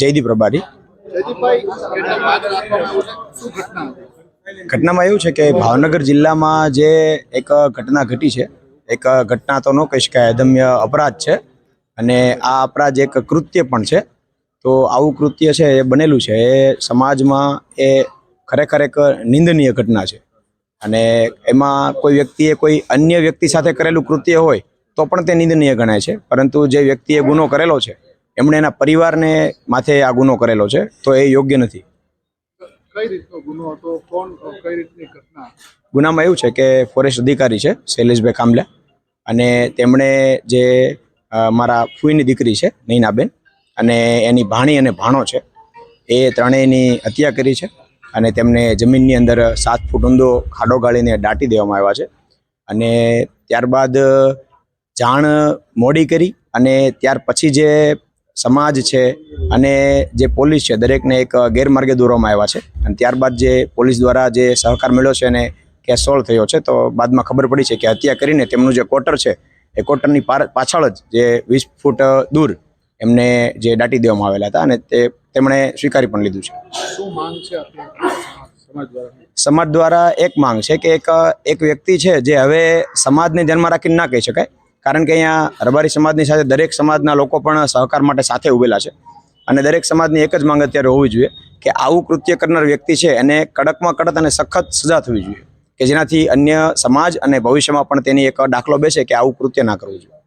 જયદીપ રબારી ઘટનામાં એવું છે કે ભાવનગર જિલ્લામાં જે એક ઘટના ઘટી છે, એક ઘટના તો ન કહી શકાય અદમ્ય અપરાધ છે અને આ અપરાધ એક કૃત્ય પણ છે. તો આવું કૃત્ય છે, એ બનેલું છે. એ સમાજમાં એ ખરેખર એક નિંદનીય ઘટના છે. અને એમાં કોઈ વ્યક્તિએ કોઈ અન્ય વ્યક્તિ સાથે કરેલું કૃત્ય હોય તો પણ તે નિંદનીય ગણાય છે. પરંતુ જે વ્યક્તિએ ગુનો કરેલો છે એમણે એના પરિવારને માથે આ ગુનો કરેલો છે તો એ યોગ્ય નથી. કઈ રીતનો ગુનો હતો? કોણ કઈ રીતની ઘટના? ગુનામાં એવું છે કે ફોરેસ્ટ અધિકારી છે શૈલેષભાઈ કામલા અને તેમણે જે મારા ફૂઈની દીકરી છે નૈનાબેન અને એની ભાણી અને ભાણો છે એ ત્રણેયની હત્યા કરી છે. અને તેમને જમીનની અંદર સાત ફૂટ ઊંડો ખાડો ગાળીને દાટી દેવામાં આવ્યા છે. અને ત્યારબાદ જાણ મોડી કરી અને ત્યાર પછી જે સમાજ છે અને જે પોલીસ છે દરેકને એક ગેરમાર્ગે દોરવામાં આવ્યા છે. અને ત્યારબાદ જે પોલીસ દ્વારા જે સહકાર મળ્યો છે અને કેસ સોલ્વ થયો છે તો બાદમાં ખબર પડી છે કે હત્યા કરીને તેમનું જે કોટર છે એ કોટરની પાછળ જ જે વીસ ફૂટ દૂર એમને જે દાટી દેવામાં આવેલા હતા અને તે તેમણે સ્વીકારી પણ લીધું છે. સમાજ દ્વારા? એક માંગ છે કે એક એક વ્યક્તિ છે જે હવે સમાજને ધ્યાનમાં રાખીને ના કહી શકાય કારણ કે અહીંયા રબારી સમાજની સાથે દરેક સમાજના લોકો પણ સહકાર માટે સાથે ઉભેલા છે. અને દરેક સમાજની એક જ માંગ અત્યારે હોવી જોઈએ કે આવું કૃત્ય કરનાર વ્યક્તિ છે એને કડકમાં કડક અને સખત સજા થવી જોઈએ. કે જેનાથી અન્ય સમાજ અને ભવિષ્યમાં પણ તેની એક દાખલો બેસે કે આવું કૃત્ય ના કરવું જોઈએ.